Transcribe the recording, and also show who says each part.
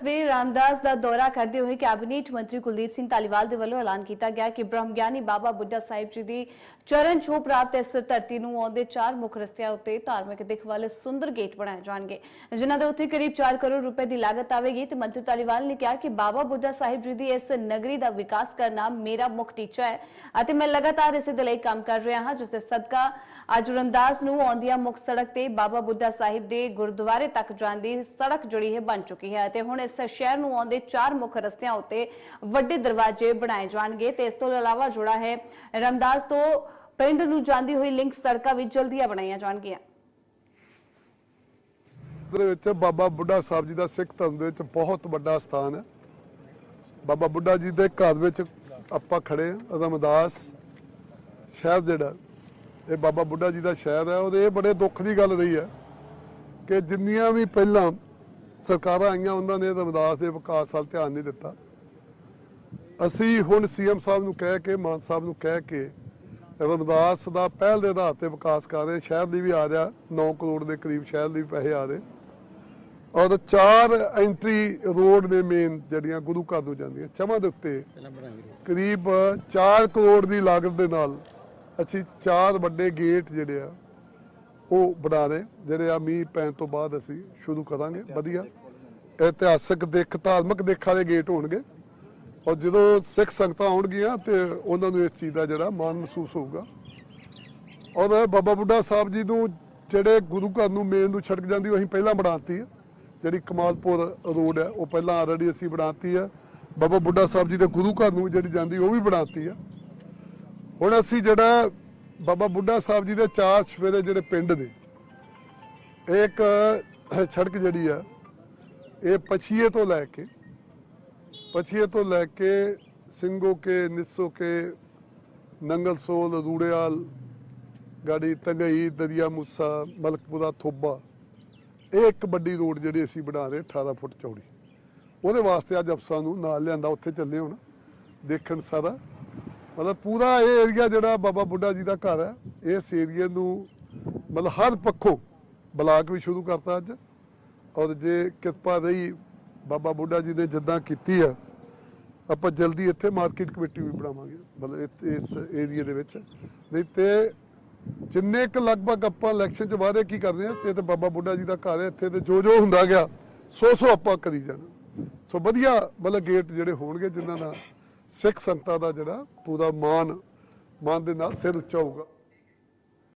Speaker 1: ਕਸਬੇ ਰਾਮਦਾਸ ਦਾ ਦੌਰਾ ਕਰਦੇ ਹੋਏ ਕੈਬਨਿਟ ਮੰਤਰੀ ਕੁਲਦੀਪ ਸਿੰਘ ਧਾਲੀਵਾਲ ਦੇ ਵੱਲੋਂ ਐਲਾਨ ਕੀਤਾ ਗਿਆ ਕਿ ਬ੍ਰਹਮ ਬਾਬਾ ਬੁੱਢਾ ਸਾਹਿਬ ਜੀ ਦੀ ਚਰਨ ਛੋਹ ਪ੍ਰਾਪਤ ਇਸ ਧਰਤੀ ਨੂੰ ਆਉਂਦੇ ਚਾਰ ਮੁੱਖ ਰਸਤਿਆਂ ਉੱਤੇ ਧਾਰਮਿਕ ਦਿਖ ਵਾਲੇ ਸੁੰਦਰ ਗੇਟ ਬਣਾਏ ਜਾਣਗੇ। ਜਿਨ੍ਹਾਂ ਦੇ ਉੱਤੇ ਕਰੀਬ 4 ਕਰੋੜ ਰੁਪਏ ਦੀ ਲਾਗਤ ਆਵੇਗੀ ਤੇ ਮੰਤਰੀ ਧਾਲੀਵਾਲ ਨੇ ਕਿਹਾ ਕਿ ਬਾਬਾ ਬੁੱਢਾ ਸਾਹਿਬ ਜੀ ਦੀ ਇਸ ਨਗਰੀ ਦਾ ਵਿਕਾਸ ਕਰਨਾ ਮੇਰਾ ਮੁੱਖ ਟੀਚਾ ਹੈ ਅਤੇ ਮੈਂ ਲਗਾਤਾਰ ਇਸੇ ਦੇ ਲਈ ਕੰਮ ਕਰ ਰਿਹਾ ਹਾਂ, ਜਿਸ ਦੇ ਸਦਕਾ ਅੱਜ ਰਮਦਾਸ ਨੂੰ ਆਉਂਦੀਆਂ ਮੁੱਖ ਸੜਕ ਤੇ ਬਾਬਾ ਬੁੱਢਾ ਸਾਹਿਬ ਦੇ ਗੁਰਦੁਆਰੇ ਤੱਕ ਜਾਂਦੀ ਸੜਕ ਜਿਹੜੀ ਹੈ ਬਣ ਚੁੱਕੀ ਹੈ ਅਤੇ ਹੁਣ ਇਸ ਸ਼ਹਿਰ ਨੂੰ ਆਉਂਦੇ ਚਾਰ ਮੁੱਖ ਰਸਤਿਆਂ ਉੱਤੇ ਵੱਡੇ ਦਰਵਾਜ਼ੇ ਬਣਾਏ ਜਾਣਗੇ ਤੇ ਇਸ ਤੋਂ ਇਲਾਵਾ ਜੁੜਾ ਹੈ ਰਮਦਾਸ ਤੋਂ ਪਿੰਡ ਨੂੰ ਜਾਂਦੀ ਹੋਈ ਲਿੰਕ ਸੜਕਾਂ ਵੀ ਜਲਦੀਆਂ ਬਣਾਈਆਂ ਜਾਣਗੀਆਂ।
Speaker 2: ਦੇ ਵਿੱਚ ਬਾਬਾ ਬੁੱਢਾ ਸਾਹਿਬ ਜੀ ਦਾ ਸਿੱਖ ਧਰਮ ਦੇ ਵਿੱਚ ਬਹੁਤ ਵੱਡਾ ਸਥਾਨ ਹੈ। ਬਾਬਾ ਬੁੱਢਾ ਜੀ ਦੇ ਘਰ ਵਿੱਚ ਆਪਾਂ ਖੜੇ ਰਮਦਾਸ ਸ਼ਹਿਰ ਜਿਹੜਾ, ਇਹ ਬਾਬਾ ਬੁੱਢਾ ਜੀ ਦਾ ਸ਼ਹਿਰ ਹੈ। ਉਹਦੇ ਇਹ ਬੜੇ ਦੁੱਖ ਦੀ ਗੱਲ ਰਹੀ ਹੈ ਕਿ ਜਿੰਨੀਆਂ ਵੀ ਪਹਿਲਾਂ ਸਰਕਾਰਾਂ ਆਈਆਂ, ਉਹਨਾਂ ਨੇ ਰਮਦਾਸ ਦੇ ਵਿਕਾਸ ਵੱਲ ਧਿਆਨ ਨਹੀਂ ਦਿੱਤਾ। ਅਸੀਂ ਹੁਣ ਸੀਐਮ ਸਾਹਿਬ ਨੂੰ ਕਹਿ ਕੇ, ਮਾਨ ਸਾਹਿਬ ਨੂੰ ਕਹਿ ਕੇ ਰਮਦਾਸ ਦਾ ਪਹਿਲ ਦੇ ਆਧਾਰ ਤੇ ਵਿਕਾਸ ਕਰ ਰਹੇ ਸ਼ਹਿਰ ਦੀ ਵੀ ਆ ਰਿਹਾ 9 ਕਰੋੜ ਦੇ ਕਰੀਬ ਸ਼ਹਿਰ ਦੀ ਪੈਸੇ ਆ ਰਹੇ। ਔਰ ਚਾਰ ਐਂਟਰੀ ਰੋਡ ਨੇ ਮੇਨ ਜਿਹੜੀਆਂ ਗੁਰੂ ਘਰ ਨੂੰ ਜਾਂਦੀਆਂ। ਚਮਾ ਦੇ ਉੱਤੇ ਕਰੀਬ 4 ਕਰੋੜ ਦੀ ਲਾਗਤ ਦੇ ਨਾਲ ਅਸੀਂ ਚਾਰ ਵੱਡੇ ਗੇਟ ਜਿਹੜੇ ਆ ਉਹ ਬਣਾ ਰਹੇ ਜਿਹੜੇ ਆ ਮੀਂਹ ਪੈਣ ਤੋਂ ਬਾਅਦ ਅਸੀਂ ਸ਼ੁਰੂ ਕਰਾਂਗੇ। ਵਧੀਆ। ਇਤਿਹਾਸਕ ਦਿੱਖ, ਧਾਰਮਿਕ ਦੇਖਾਂ ਦੇ ਗੇਟ ਹੋਣਗੇ। ਔਰ ਜਦੋਂ ਸਿੱਖ ਸੰਗਤਾਂ ਆਉਣਗੀਆਂ ਤੇ ਉਹਨਾਂ ਨੂੰ ਇਸ ਚੀਜ਼ ਦਾ ਜਿਹੜਾ ਮਾਣ ਮਹਿਸੂਸ ਹੋਊਗਾ। ਔਰ ਬਾਬਾ ਬੁੱਢਾ ਸਾਹਿਬ ਜੀ ਨੂੰ ਜਿਹੜੇ ਗੁਰੂ ਘਰ ਨੂੰ ਮੇਨ ਨੂੰ ਛੜਕ ਜਾਂਦੀ, ਉਹ ਅਸੀਂ ਪਹਿਲਾਂ ਬਣਾਤੀ ਹੈ ਜਿਹੜੀ ਕਮਾਲਪੁਰ ਰੋਡ ਹੈ, ਉਹ ਪਹਿਲਾਂ ਆਲਰੇਡੀ ਅਸੀਂ ਬਣਾਤੀ ਹੈ ਬਾਬਾ ਬੁੱਢਾ ਸਾਹਿਬ ਜੀ ਦੇ ਗੁਰੂ ਘਰ ਨੂੰ ਜਿਹੜੀ ਜਾਂਦੀ, ਉਹ ਵੀ ਬਣਾਤੀ ਹੈ ਹੁਣ ਅਸੀਂ ਜਿਹੜਾ ਬਾਬਾ ਬੁੱਢਾ ਸਾਹਿਬ ਜੀ ਦੇ ਚਾਰ ਸਵੇਰੇ ਜਿਹੜੇ ਪਿੰਡ ਨੇ ਇਹ ਇੱਕ ਸੜਕ ਜਿਹੜੀ ਆ, ਇਹ ਪਛੀਏ ਤੋਂ ਲੈ ਕੇ, ਪਛੀਏ ਤੋਂ ਲੈ ਕੇ ਸਿੰਘੋ ਕੇ, ਨਿੱਸੋ ਕੇ, ਨੰਗਲ ਸੋਲ, ਰੂੜੇਵਾਲ, ਗਾੜੀ ਤੰਗਈ, ਦਰਿਆ ਮੂਸਾ, ਮਲਕਪੁਰਾ, ਥੋਬਾ, ਇਹ ਇੱਕ ਵੱਡੀ ਰੋਡ ਜਿਹੜੀ ਅਸੀਂ ਬਣਾ ਰਹੇ 18 ਫੁੱਟ ਚੌੜੀ। ਉਹਦੇ ਵਾਸਤੇ ਅੱਜ ਅਫਸਰਾਂ ਨੂੰ ਨਾਲ ਲਿਆਂਦਾ, ਉੱਥੇ ਚੱਲੇ ਹੁਣ, ਦੇਖਣ ਸਾਰਾ। ਮਤਲਬ ਪੂਰਾ ਇਹ ਏਰੀਆ ਜਿਹੜਾ ਬਾਬਾ ਬੁੱਢਾ ਜੀ ਦਾ ਘਰ ਹੈ, ਇਸ ਏਰੀਏ ਨੂੰ ਮਤਲਬ ਹਰ ਪੱਖੋਂ ਬਲਾਕ ਵੀ ਸ਼ੁਰੂ ਕਰਤਾ ਅੱਜ। ਔਰ ਜੇ ਕਿਰਪਾ ਰਹੀ ਬਾਬਾ ਬੁੱਢਾ ਜੀ ਨੇ ਜਿੱਦਾਂ ਕੀਤੀ ਆ, ਆਪਾਂ ਜਲਦੀ ਇੱਥੇ ਮਾਰਕੀਟ ਕਮੇਟੀ ਵੀ ਬਣਾਵਾਂਗੇ, ਮਤਲਬ ਇਸ ਏਰੀਏ ਦੇ ਵਿੱਚ। ਨਹੀਂ ਤੇ ਜਿੰਨੇ ਕੁ ਲਗਭਗ ਆਪਾਂ ਇਲੈਕਸ਼ਨ ਚ ਵਾਅਦੇ ਕੀ ਕਰਦੇ ਆ ਇਹ ਤੇ ਬਾਬਾ ਬੁੱਢਾ ਜੀ ਦਾ ਘਰ ਹੈ, ਇੱਥੇ ਤੇ ਜੋ ਜੋ ਹੁੰਦਾ ਗਿਆ, ਸੋ ਸੋ ਆਪਾਂ ਕਰੀ ਜਾਣਾ। ਸੋ ਵਧੀਆ ਮਤਲਬ ਗੇਟ ਜਿਹੜੇ ਹੋਣਗੇ ਜਿਨ੍ਹਾਂ ਨਾਲ ਸਿੱਖ ਸੰਗਤਾਂ ਦਾ ਜਿਹੜਾ ਪੂਰਾ ਮਾਨ ਮਾਨ ਦੇ ਨਾਲ ਸਿਰ ਉੱਚਾ ਹੋਊਗਾ।